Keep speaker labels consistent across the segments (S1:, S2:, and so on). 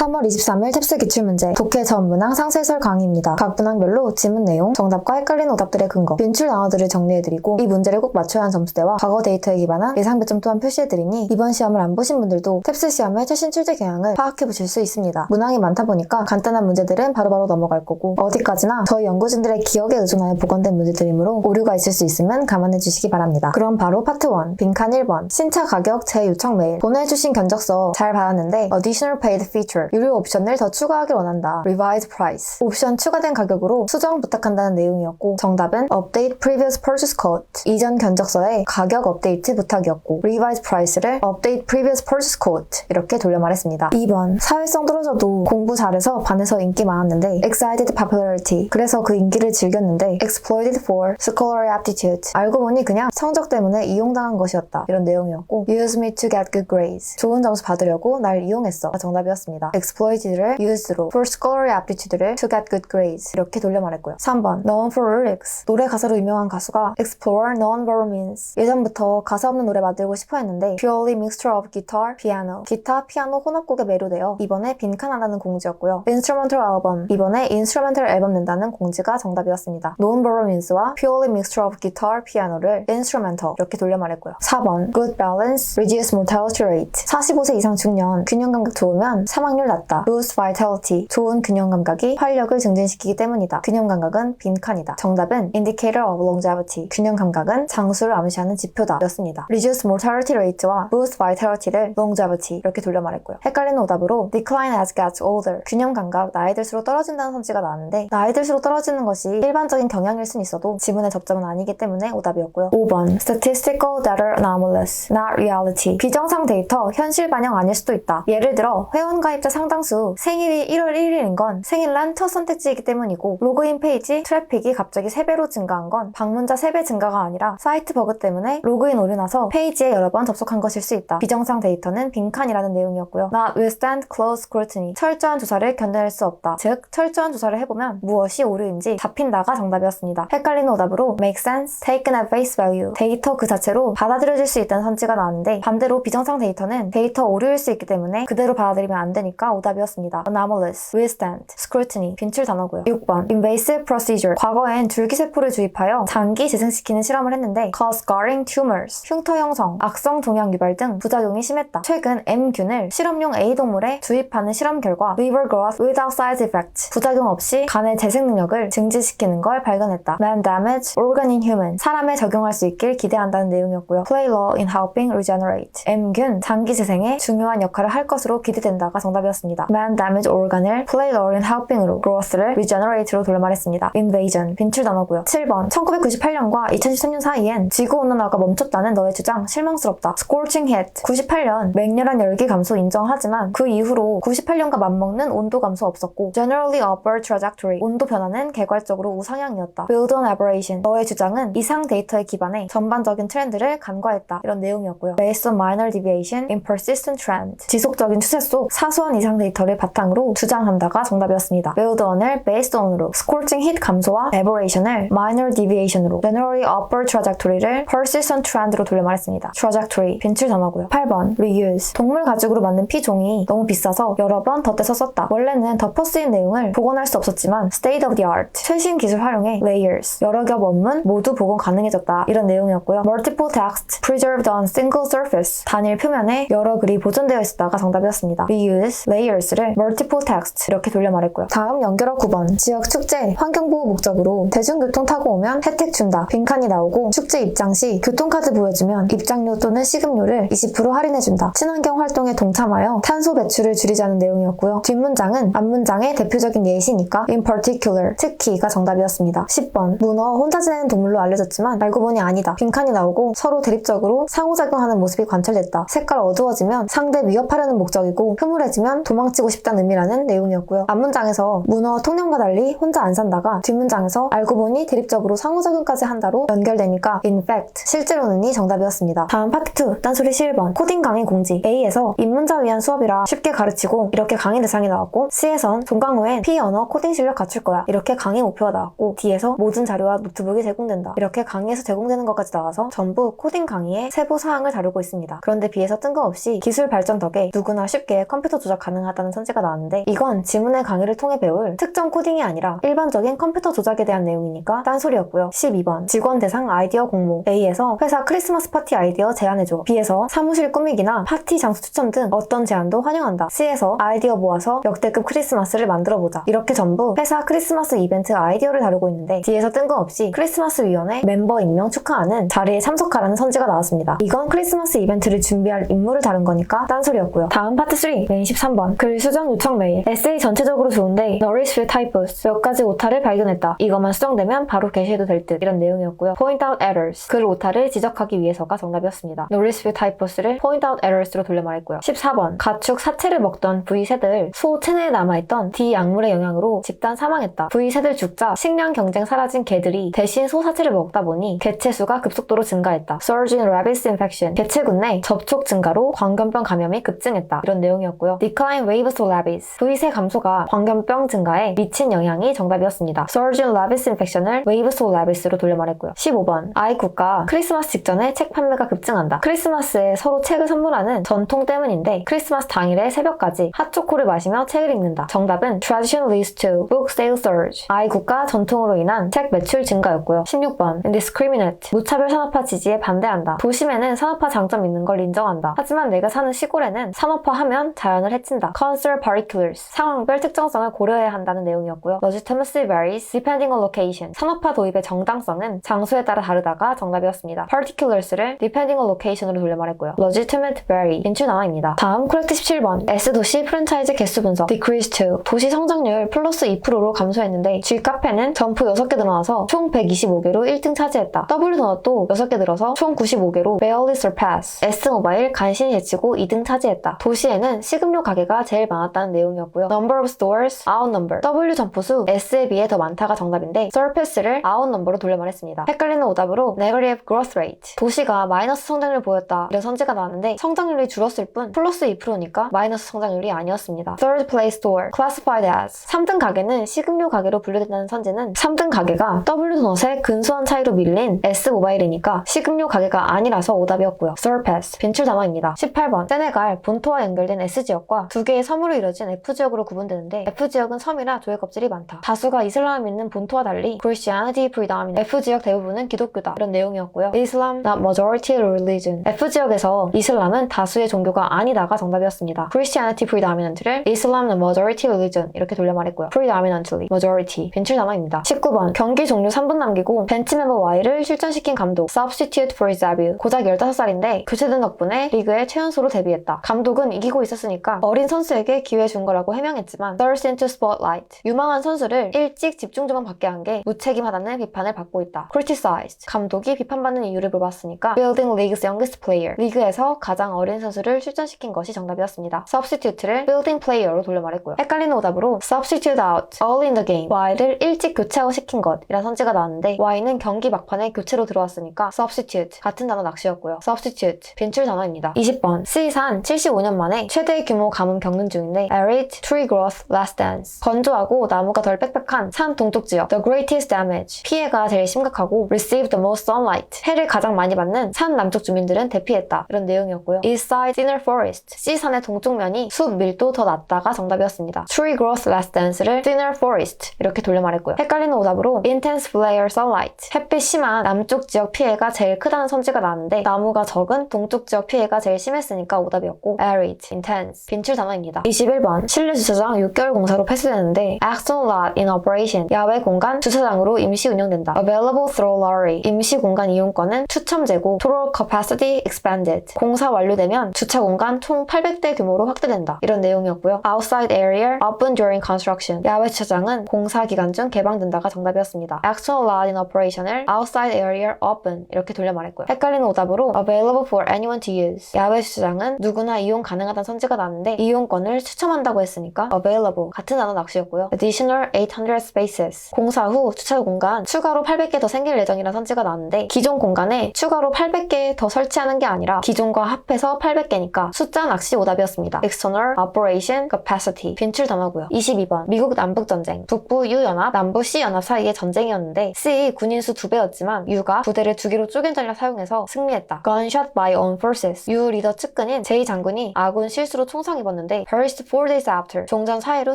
S1: 3월 23일 탭스 기출문제 독해 전 문항 상세설 강의입니다. 각 문항별로 지문 내용, 정답과 헷갈리는 오답들의 근거, 빈출 단어들을 정리해드리고 이 문제를 꼭 맞춰야 하는 점수대와 과거 데이터에 기반한 예상 배점 또한 표시해드리니 이번 시험을 안 보신 분들도 탭스 시험의 최신 출제 경향을 파악해보실 수 있습니다. 문항이 많다 보니까 간단한 문제들은 바로바로 넘어갈 거고 어디까지나 저희 연구진들의 기억에 의존하여 보건된 문제들이므로 오류가 있을 수 있으면 감안해 주시기 바랍니다. 그럼 바로 파트 1 빈칸 1번 신차 가격 재요청 메일 보내주신 견적서 잘 받았는데 additional paid feature 유료 옵션을 더 추가하길 원한다. revised price. 옵션 추가된 가격으로 수정 부탁한다는 내용이었고 정답은 update previous purchase quote. 이전 견적서의 가격 업데이트 부탁이었고 revised price를 update previous purchase quote 이렇게 돌려 말했습니다. 2번 사회성 떨어져도 공부 잘해서 반에서 인기 많았는데 excited popularity. 그래서 그 인기를 즐겼는데 exploited for scholarly aptitude. 알고 보니 그냥 성적 때문에 이용당한 것이었다. 이런 내용이었고 use me to get good grades. 좋은 점수 받으려고 날 이용했어. 정답이었습니다. Exploited를 use로 for scholarly aptitude를 to get good grades 이렇게 돌려 말했고요. 3번 known for lyrics 노래 가사로 유명한 가수가 explore non-verbal means 예전부터 가사 없는 노래 만들고 싶어 했는데 purely mixture of guitar, piano 기타, 피아노 혼합곡에 매료되어 이번에 빈칸하다는 공지였고요. instrumental album 이번에 instrumental 앨범 낸다는 공지가 정답이었습니다. non-verbal means와 purely mixture of guitar, piano를 instrumental 이렇게 돌려 말했고요. 4번 good balance, reduce mortality rate 45세 이상 중년 균형 감각 좋으면 사망률 낮다. boost vitality 좋은 균형 감각이 활력을 증진시키기 때문이다. 균형 감각은 빈칸이다. 정답은 indicator of longevity 균형 감각은 장수를 암시하는 지표다 였습니다. reduce mortality rate와 boost vitality를 longevity 이렇게 돌려 말했고요. 헷갈리는 오답으로 decline as gets older 균형 감각 나이 들수록 떨어진다는 선지가 나왔는데 나이 들수록 떨어지는 것이 일반적인 경향일 순 있어도 지문의 접점은 아니기 때문에 오답이었고요. 5번 statistical data anomalous not reality 비정상 데이터 현실 반영 아닐 수도 있다. 예를 들어 회원 가입자 상당수 생일이 1월 1일인 건 생일란 첫 선택지이기 때문이고 로그인 페이지 트래픽이 갑자기 3배로 증가한 건 방문자 3배 증가가 아니라 사이트 버그 때문에 로그인 오류 나서 페이지에 여러 번 접속한 것일 수 있다. 비정상 데이터는 빈칸이라는 내용이었고요. Not withstand close scrutiny 철저한 조사를 견뎌낼 수 없다. 즉 철저한 조사를 해보면 무엇이 오류인지 잡힌다가 정답이었습니다. 헷갈리는 오답으로 make sense, taken at face value 데이터 그 자체로 받아들여질 수 있다는 선지가 나왔는데 반대로 비정상 데이터는 데이터 오류일 수 있기 때문에 그대로 받아들이면 안 되니까 오답이었습니다. anomalous, withstand, scrutiny 빈출 단어고요. 6번 invasive procedure 과거엔 줄기세포를 주입하여 장기 재생시키는 실험을 했는데 cause scarring tumors 흉터 형성, 악성 종양 유발 등 부작용이 심했다. 최근 M균을 실험용 A 동물에 주입하는 실험 결과 liver growth without side effect 부작용 없이 간의 재생 능력을 증진시키는 걸 발견했다. man damage organ in human 사람에 적용할 수 있길 기대한다는 내용이었고요. play role in helping regenerate M균 장기 재생에 중요한 역할을 할 것으로 기대된다가 정답이었습니다. Man damage organ을 play role in helping으로 growth를 regenerate로 돌려 말했습니다. invasion 빈출 단어고요. 7번 1998년과 2013년 사이엔 지구온난화가 멈췄다는 너의 주장 실망스럽다. scorching heat 98년 맹렬한 열기 감소 인정하지만 그 이후로 98년과 맞먹는 온도 감소 없었고 generally upward trajectory 온도 변화는 개괄적으로 우상향이었다. build on aberration 너의 주장은 이상 데이터에 기반해 전반적인 트렌드를 간과했다. 이런 내용이었고요. based on minor deviation in persistent trend 지속적인 추세 속 사소한 이상 데이터를 바탕으로 주장한다가 정답이었습니다. on을 based on으로 scorching heat 감소와 aberration을 minor deviation으로 generally upward trajectory를 persistent trend로 돌려 말했습니다. trajectory 빈출 단어고요. 8번 reuse 동물 가죽으로 만든 피종이 너무 비싸서 여러 번 덧대서 썼다. 원래는 덮어 쓰인 내용을 복원할 수 없었지만 state of the art 최신 기술 활용해 layers 여러 겹 원문 모두 복원 가능해졌다. 이런 내용이었고요. multiple text preserved on single surface 단일 표면에 여러 글이 보존되어 있었다가 정답이었습니다. reuse layers를 multiple text 이렇게 돌려 말했고요. 다음 연결어 9번 지역 축제 환경보호 목적으로 대중교통 타고 오면 혜택 준다. 빈칸이 나오고 축제 입장 시 교통카드 보여주면 입장료 또는 식음료를 20% 할인해준다. 친환경 활동에 동참하여 탄소 배출을 줄이자는 내용이었고요. 뒷문장은 앞문장의 대표적인 예시니까 in particular 특히가 정답이었습니다. 10번 문어 혼자 지내는 동물로 알려졌지만 알고 보니 아니다. 빈칸이 나오고 서로 대립적으로 상호작용하는 모습이 관찰됐다. 색깔 어두워지면 상대 위협하려는 목적이고 흐물해지면 도망치고 싶다는 의미라는 내용이었고요. 앞문장에서 문어 통령과 달리 혼자 안 산다가 뒷문장에서 알고 보니 대립적으로 상호작용까지 한다로 연결되니까 in fact 실제로는이 정답이었습니다. 다음 파트 2 딴소리 11번 코딩 강의 공지 A에서 입문자 위한 수업이라 쉽게 가르치고 이렇게 강의 대상이 나왔고 C에선 종강 후엔 P 언어 코딩 실력 갖출 거야 이렇게 강의 목표가 나왔고 D에서 모든 자료와 노트북이 제공된다 이렇게 강의에서 제공되는 것까지 나와서 전부 코딩 강의의 세부 사항을 다루고 있습니다. 그런데 B에서 뜬금없이 기술 발전 덕에 누구나 쉽게 컴퓨터 조작 가능하다는 선지가 나왔는데 이건 지문의 강의를 통해 배울 특정 코딩이 아니라 일반적인 컴퓨터 조작에 대한 내용이니까 딴소리였고요. 12번. 직원 대상 아이디어 공모. A에서 회사 크리스마스 파티 아이디어 제안해줘. B에서 사무실 꾸미기나 파티 장소 추천 등 어떤 제안도 환영한다. C에서 아이디어 모아서 역대급 크리스마스를 만들어보자. 이렇게 전부 회사 크리스마스 이벤트 아이디어를 다루고 있는데 D에서 뜬금없이 크리스마스 위원회 멤버 임명 축하하는 자리에 참석하라는 선지가 나왔습니다. 이건 크리스마스 이벤트를 준비할 임무를 다룬 거니까 딴소리였고요. 다음 파트 3 메인 13번 글 수정 요청 메일 에세이 전체적으로 좋은데 Nourish typos 몇 가지 오타를 발견했다. 이것만 수정되면 바로 게시해도 될 듯 이런 내용이었고요. Point out errors 글 오타를 지적하기 위해서가 정답이었습니다. Nourish typos를 Point out errors로 돌려 말했고요. 14번 가축 사체를 먹던 V새들 소 체내에 남아있던 D 약물의 영향으로 집단 사망했다. V새들 죽자 식량 경쟁 사라진 개들이 대신 소 사체를 먹다 보니 개체 수가 급속도로 증가했다. Surge in rabies infection 개체군 내 접촉 증가로 광견병 감염이 급증했다. 이런 내용이었고요. Waves of rabies V새 감소가 광견병 증가에 미친 영향이 정답이었습니다. Surge in rabies infection을 waves of rabies로 돌려 말했고요. 15번 아이 국가 크리스마스 직전에 책 판매가 급증한다. 크리스마스에 서로 책을 선물하는 전통 때문인데 크리스마스 당일에 새벽까지 핫초코를 마시며 책을 읽는다. 정답은 Tradition leads to book sale surge. 아이 국가 전통으로 인한 책 매출 증가였고요. 16번 Indiscriminate 무차별 산업화 지지에 반대한다. 도심에는 산업화 장점 있는 걸 인정한다. 하지만 내가 사는 시골에는 산업화하면 자연을 해친다. Conserve particulars 상황별 특정성을 고려해야 한다는 내용이었고요. Legitimacy varies depending on location. 산업화 도입의 정당성은 장소에 따라 다르다가 정답이었습니다. particulars를 depending on location으로 돌려 말했고요. legitimate vary 인출 나와입니다. 다음 코렉트 17번 S도시 프랜차이즈 개수 분석 decrease to 도시 성장률 플러스 2%로 감소했는데 G 카페는 점프 6개 늘어나서 총 125개로 1등 차지했다. W 도넛도 6개 늘어서 총 95개로 barely surpass S 모바일 간신히 제치고 2등 차지했다. 도시에는 식음료 가게가 제일 많았다는 내용이었고요. number of stores outnumber W 점포수 S에 비해 더 많다가 정답인데 surpass를 outnumber로 돌려 말했습니다. 헷갈리는 오답으로 negative growth rate 도시가 마이너스 성장률을 보였다 이런 선지가 나왔는데 성장률이 줄었을 뿐 플러스 2%니까 마이너스 성장률이 아니었습니다. third place store classified as 3등 가게는 식음료 가게로 분류된다는 선지는 3등 가게가 W 도넛의 근소한 차이로 밀린 S 모바일이니까 식음료 가게가 아니라서 오답이었고요. surpass 빈출 단어입니다. 18번 세네갈 본토와 연결된 S 지역과 두 개의 섬으로 이뤄진 F 지역으로 구분되는데 F 지역은 섬이라 조개 껍질이 많다. 다수가 이슬람을 믿는 본토와 달리 Christianity predominant F 지역 대부분은 기독교다 이런 내용이었고요. Islam not majority religion F 지역에서 이슬람은 다수의 종교가 아니다가 정답이었습니다. Christianity predominant를 Islam not majority religion 이렇게 돌려 말했고요. predominantly majority 벤출 단어입니다. 19번 경기 종료 3분 남기고 벤치 멤버 Y를 실전시킨 감독 substitute for debut 고작 15살인데 교체된 덕분에 리그의 최연소로 데뷔했다. 감독은 이기고 있었으니까 어린 선수에게 기회 준 거라고 해명했지만 thirst into spotlight 유망한 선수를 일찍 집중 조만 받게 한 게 무책임하다는 비판을 받고 있다. criticized 감독이 비판받는 이유를 물어봤으니까 building league's youngest player 리그에서 가장 어린 선수를 출전시킨 것이 정답이었습니다. substitute를 building player로 돌려 말했고요. 헷갈리는 오답으로 substitute out early in the game Y를 일찍 교체하고 시킨 것 이란 선지가 나왔는데 Y는 경기 막판에 교체로 들어왔으니까 substitute 같은 단어 낚시였고요. substitute 빈출 단어입니다. 20번 C산 75년 만에 최대 규모 가뭄 겪는 중인데 arid tree growth less dense 건조하고 나무가 덜 빽빽한 산 동쪽 지역 the greatest damage 피해가 제일 심각하고 receive the most sunlight 해를 가장 많이 받는 산 남쪽 주민들은 대피했다 이런 내용이었고요. east side thinner forest C산의 동쪽 면이 숲 밀도 더 낮다가 정답이었습니다. tree growth less dense를 thinner forest 이렇게 돌려 말했고요. 헷갈리는 오답으로 intense flare sunlight 햇빛 심한 남쪽 지역 피해가 제일 크다는 선지가 나왔는데 나무가 적은 동쪽 지역 피해가 제일 심했으니까 오답이었고 arid, intense 빈출 단어입니다. 21번 실내 주차장 6개월 공사로 폐쇄되는데 action lot in operation 야외 공간 주차장으로 임시 운영된다. available through lorry 임시 공간 이용권은 추첨 제고 total capacity expanded 공사 완료되면 주차 공간 총 800대 규모로 확대된다. 이런 내용이었고요. outside area open during construction 야외 주차장은 공사 기간 중 개방된다가 정답이었습니다. action lot in operation을 outside area open 이렇게 돌려 말했고요. 헷갈리는 오답으로 available for anyone to use 야외 주차장은 누구나 이용 가능하다는 선지가 나왔는데 이 용권을 추첨한다고 했으니까 available 같은 단어 낚시였고요. additional 800 spaces 공사 후 주차 공간 추가로 800개 더 생길 예정이라는 선지가 나왔는데 기존 공간에 추가로 800개 더 설치하는 게 아니라 기존과 합해서 800개니까 숫자 낚시 오답이었습니다. external operation capacity 빈출 단어고요. 22번 미국 남북 전쟁 북부 U 연합 남부 C 연합 사이의 전쟁이었는데 C 군인 수 2배였지만 U가 부대를 두 개로 쪼갠 전략 사용해서 승리했다. gunshot by own forces U 리더 측근인 제이 장군이 아군 실수로 총상 입었는데 내용이었는데 perished four days after 종전 4일 후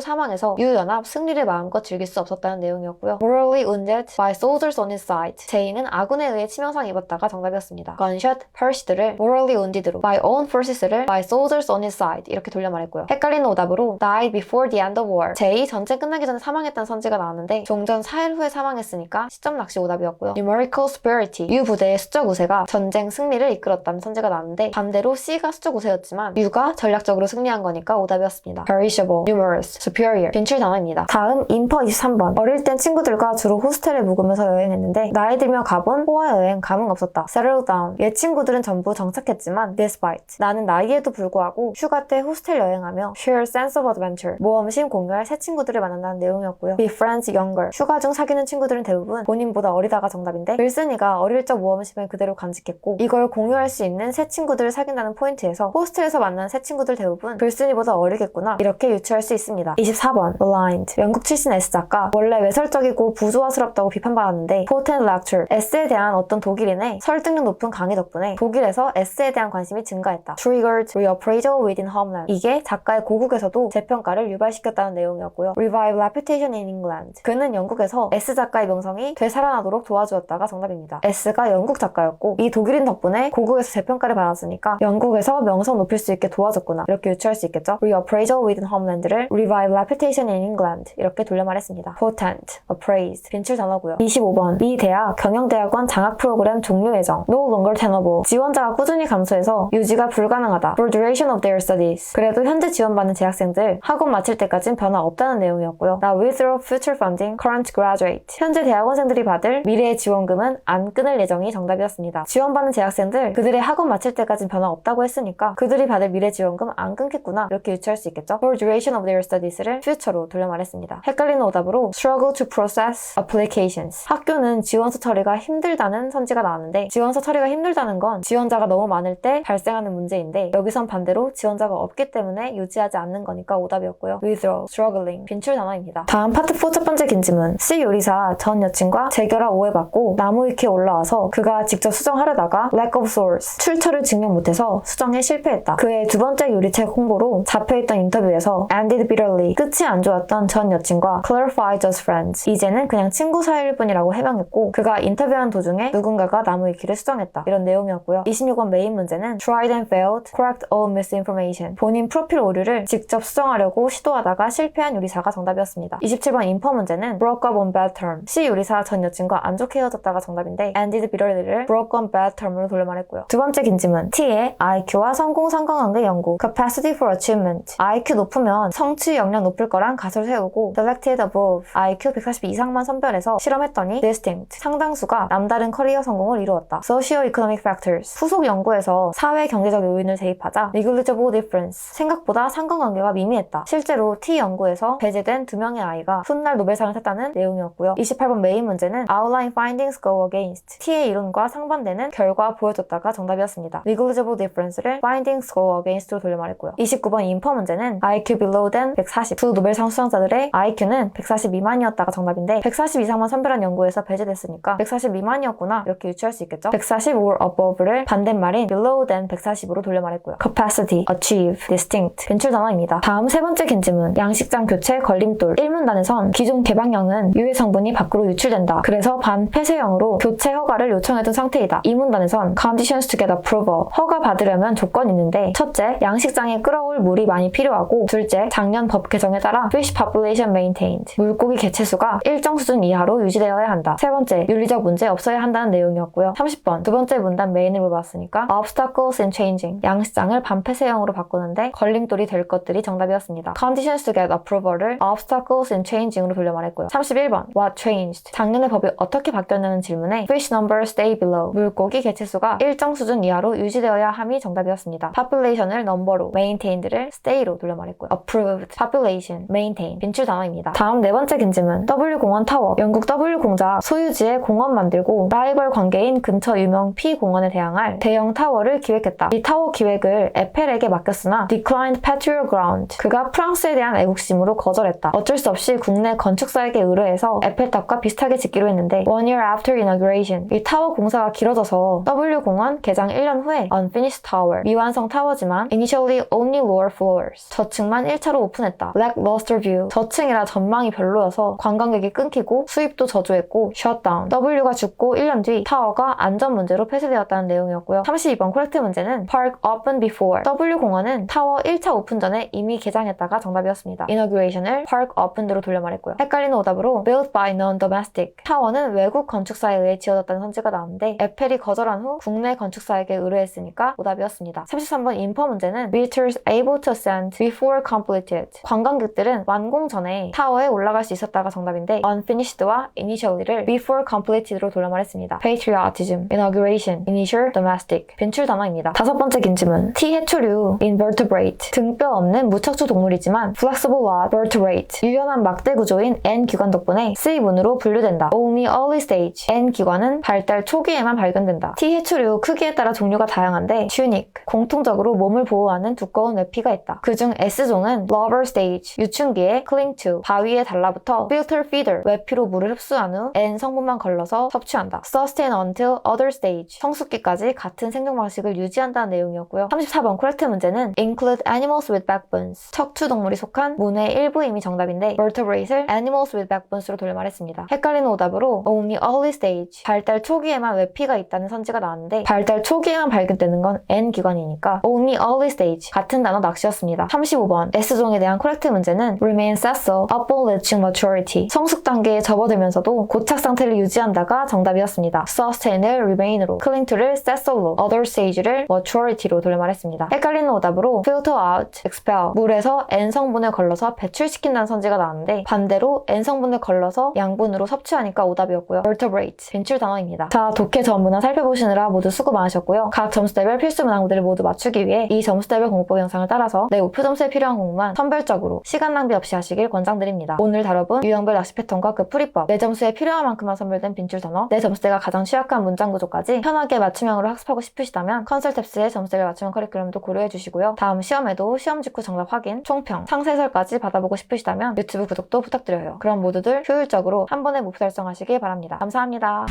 S1: 사망해서 유연합 승리를 마음껏 즐길 수 없었다는 내용이었고요. morally wounded by soldiers on his side 제이는 아군에 의해 치명상 입었다가 정답이었습니다. gunshot perished를 morally wounded로 my own forces를 by soldiers on his side 이렇게 돌려 말했고요. 헷갈리는 오답으로 died before the end of war 제이 전쟁 끝나기 전에 사망했다는 선지가 나왔는데 종전 4일 후에 사망했으니까 시점 낚시 오답이었고요. numerical superiority U 부대의 수적 우세가 전쟁 승리를 이끌었다는 선지가 나왔는데 반대로 C가 수적 우세였지만 U가 전략적으로 승리한 거니까 오답이었습니다. perishable, numerous, superior 빈출 단어입니다. 다음 인퍼 23번 어릴 땐 친구들과 주로 호스텔에 묵으면서 여행했는데 나이 들며 가본 호화 여행 감흥 없었다. settle down 옛 친구들은 전부 정착했지만 despite 나는 나이에도 불구하고 휴가 때 호스텔 여행하며 share sense of adventure 모험심 공유할 새 친구들을 만난다는 내용이었고요. be friends younger 휴가 중 사귀는 친구들은 대부분 본인보다 어리다가 정답인데 윌슨이가 어릴 적 모험심을 그대로 간직했고 이걸 공유할 수 있는 새 친구들을 사귄다는 포인트에서 호스텔에서 만난 새 친구들 대부분 윌슨이보다 어리겠구나 이렇게 유추할 수 있습니다. 24번 blind 영국 출신 S 작가 원래 외설적이고 부조화스럽다고 비판받았는데 potent lecture S에 대한 어떤 독일인의 설득력 높은 강의 덕분에 독일에서 S에 대한 관심이 증가했다. triggered reappraisal within homeland 이게 작가의 고국에서도 재평가를 유발시켰다는 내용이었고요. revive reputation in England 그는 영국에서 S 작가의 명성이 되살아나도록 도와주었다가 정답입니다. S가 영국 작가였고 이 독일인 덕분에 고국에서 재평가를 받았으니까 영국에서 명성 높일 수 있게 도와줬구나 이렇게 유추할 수 있겠 죠. reappraisal within homeland를 revive reputation in England 이렇게 돌려 말했습니다. potent, appraised 빈출 단어고요. 25번 이 대학 경영대학원 장학 프로그램 종료 예정 no longer tenable 지원자가 꾸준히 감소해서 유지가 불가능하다 for duration of their studies 그래도 현재 지원받는 재학생들 학원 마칠 때까진 변화 없다는 내용이었고요. 나 withdraw future funding current graduate 현재 대학원생들이 받을 미래의 지원금은 안 끊을 예정이 정답이었습니다. 지원받는 재학생들 그들의 학원 마칠 때까진 변화 없다고 했으니까 그들이 받을 미래 지원금 안 끊겠구나 이렇게 유추할 수 있겠죠. for duration of their studies를 future로 돌려 말했습니다. 헷갈리는 오답으로 struggle to process applications 학교는 지원서 처리가 힘들다는 선지가 나왔는데 지원서 처리가 힘들다는 건 지원자가 너무 많을 때 발생하는 문제인데 여기선 반대로 지원자가 없기 때문에 유지하지 않는 거니까 오답이었고요. withdraw, struggling 빈출 단어입니다. 다음 파트 4 첫 번째 긴지문 C 요리사 전 여친과 재결합 오해받고 나무 위키에 올라와서 그가 직접 수정하려다가 lack of source 출처를 증명 못해서 수정에 실패했다. 그의 두 번째 요리책 홍보로 잡혀있던 인터뷰에서 ended bitterly 끝이 안 좋았던 전 여친과 clarified as friends 이제는 그냥 친구 사이일 뿐이라고 해명했고 그가 인터뷰하는 도중에 누군가가 나무 위키를 수정했다. 이런 내용이었고요. 26번 메인 문제는 tried and failed, correct all misinformation 본인 프로필 오류를 직접 수정하려고 시도하다가 실패한 요리사가 정답이었습니다. 27번 인퍼 문제는 broke up on bad term C 요리사 전 여친과 안 좋게 헤어졌다가 정답인데 ended bitterly를 broke on bad term으로 돌려 말했고요. 두 번째 긴지문 T의 IQ와 성공 상관관계 연구 capacity for achievement IQ 높으면 성취 역량 높을 거란 가설을 세우고 selected above IQ 140 이상만 선별해서 실험했더니 distinct 상당수가 남다른 커리어 성공을 이루었다. socio-economic factors 후속 연구에서 사회 경제적 요인을 대입하자 negligible difference 생각보다 상관관계가 미미했다. 실제로 T 연구에서 배제된 두 명의 아이가 훗날 노벨상을 탔다는 내용이었고요. 28번 메인 문제는 outline findings go against T의 이론과 상반되는 결과 보여줬다가 정답이었습니다. negligible difference를 findings go against로 돌려 말했고요. 29번 인퍼 문제는 IQ below than 140. 두 노벨상 수상자들의 IQ는 140 미만이었다가 정답인데 140 이상만 선별한 연구에서 배제됐으니까 140 미만이었구나 이렇게 유추할 수 있겠죠. 140 or above를 반대말인 below than 140으로 돌려 말했고요. capacity, achieve, distinct 벤출 단어입니다. 다음 세 번째 긴지문 양식장 교체 걸림돌 1문단에선 기존 개방형은 유해 성분이 밖으로 유출된다. 그래서 반폐쇄형으로 교체 허가를 요청해둔 상태이다. 2문단에선 conditions to get approval 허가 받으려면 조건이 있는데 첫째 양식장에 끌어올 물이 많이 필요하고 둘째 작년 법 개정에 따라 fish population maintained 물고기 개체수가 일정 수준 이하로 유지되어야 한다. 세 번째 윤리적 문제 없어야 한다는 내용이었고요. 30번 두 번째 문단 메인을 물어봤으니까 obstacles in changing 양식장을 반폐쇄형으로 바꾸는데 걸림돌이 될 것들이 정답이었습니다. conditions to get approval을 obstacles in changing으로 돌려 말했고요. 31번 what changed 작년의 법이 어떻게 바뀌었냐는 질문에 fish number stay below 물고기 개체수가 일정 수준 이하로 유지되어야 함이 정답이었습니다. population을 number로 maintained 를 stay로 돌려 말했고요. approved population maintain 빈출 단어입니다. 다음 네 번째 긴지문 W 공원 타워 영국 W 공자 소유지에 공원 만들고 라이벌 관계인 근처 유명 P 공원에 대항할 대형 타워를 기획했다. 이 타워 기획을 에펠에게 맡겼으나 declined patriot ground 그가 프랑스에 대한 애국심으로 거절했다. 어쩔 수 없이 국내 건축사에게 의뢰해서 에펠탑과 비슷하게 짓기로 했는데 one year after inauguration 이 타워 공사가 길어져서 W 공원 개장 1년 후에 unfinished tower 미완성 타워지만 initially only lower floors. 저층만 1차로 오픈했다. lackluster view. 저층이라 전망이 별로여서 관광객이 끊기고 수입도 저조했고 shutdown. W가 죽고 1년 뒤 타워가 안전 문제로 폐쇄되었다는 내용이었고요. 32번 코렉트 문제는 park open before. W 공원은 타워 1차 오픈 전에 이미 개장했다가 정답이었습니다. inauguration을 park open으로 돌려 말했고요. 헷갈리는 오답으로 built by non-domestic. 타워는 외국 건축사에 의해 지어졌다는 선지가 나오는데 에펠이 거절한 후 국내 건축사에게 의뢰했으니까 오답이었습니다. 33번 인퍼 문제는 visitors able to ascend before completed. 관광객들은 완공 전에 타워에 올라갈 수 있었다가 정답인데 unfinished와 initially를 before completed로 돌려 말했습니다. patriotism, inauguration, initial, domestic. 빈출 단어입니다. 다섯 번째 긴지문 T 해초류 invertebrate 등뼈 없는 무척추 동물이지만 flexible rod vertebrate 유연한 막대 구조인 N 기관 덕분에 C문으로 분류된다. Only early stage N 기관은 발달 초기에만 발견된다. T 해초류 크기에 따라 종류가 다양한데 tunic 공통적으로 몸을 보호하는 두꺼운 외피 가 있다. 그중 S종은 lover stage 유충기에 cling to 바위에 달라붙어 filter feeder 외피로 물을 흡수한 후 N 성분만 걸러서 섭취한다. sustain until other stage 성숙기까지 같은 생존 방식을 유지한다는 내용이었고요. 34번 코렉트 문제는 include animals with backbones 척추 동물이 속한 문의 일부임이 정답인데 vertebrate을 animals with backbones로 돌려 말했습니다. 헷갈리는 오답으로 only early stage 발달 초기에만 외피가 있다는 선지가 나왔는데 발달 초기에만 발견되는 건 N 기관이니까 only early stage 같은 단어 낚시였습니다. 35번 S종에 대한 코렉트 문제는 remain sessile upon reaching maturity 성숙 단계에 접어들면서도 고착 상태를 유지한다가 정답이었습니다. sustain을 remain으로 cling to를 sessile로 other stage를 maturity로 돌려 말했습니다. 헷갈리는 오답으로 filter out, expel 물에서 N 성분을 걸러서 배출시킨다는 선지가 나왔는데 반대로 N 성분을 걸러서 양분으로 섭취하니까 오답이었고요. vertebrate 빈출 단어입니다. 자 독해 전 문항 살펴보시느라 모두 수고 많으셨고요. 각 점수대별 필수 문항들을 모두 맞추기 위해 이 점수대별 공부법 영상을 따라서 내 목표 점수에 필요한 공부만 선별적으로 시간 낭비 없이 하시길 권장드립니다. 오늘 다뤄본 유형별 낚시 패턴과 그 풀이법, 내 점수에 필요한 만큼만 선별된 빈출 단어, 내 점수대가 가장 취약한 문장 구조까지 편하게 맞춤형으로 학습하고 싶으시다면 컨설 탭스의 점수대를 맞춤형 커리큘럼도 고려해 주시고요. 다음 시험에도 시험 직후 정답 확인, 총평, 상세설까지 받아보고 싶으시다면 유튜브 구독도 부탁드려요. 그럼 모두들 효율적으로 한 번에 목표 달성하시길 바랍니다. 감사합니다.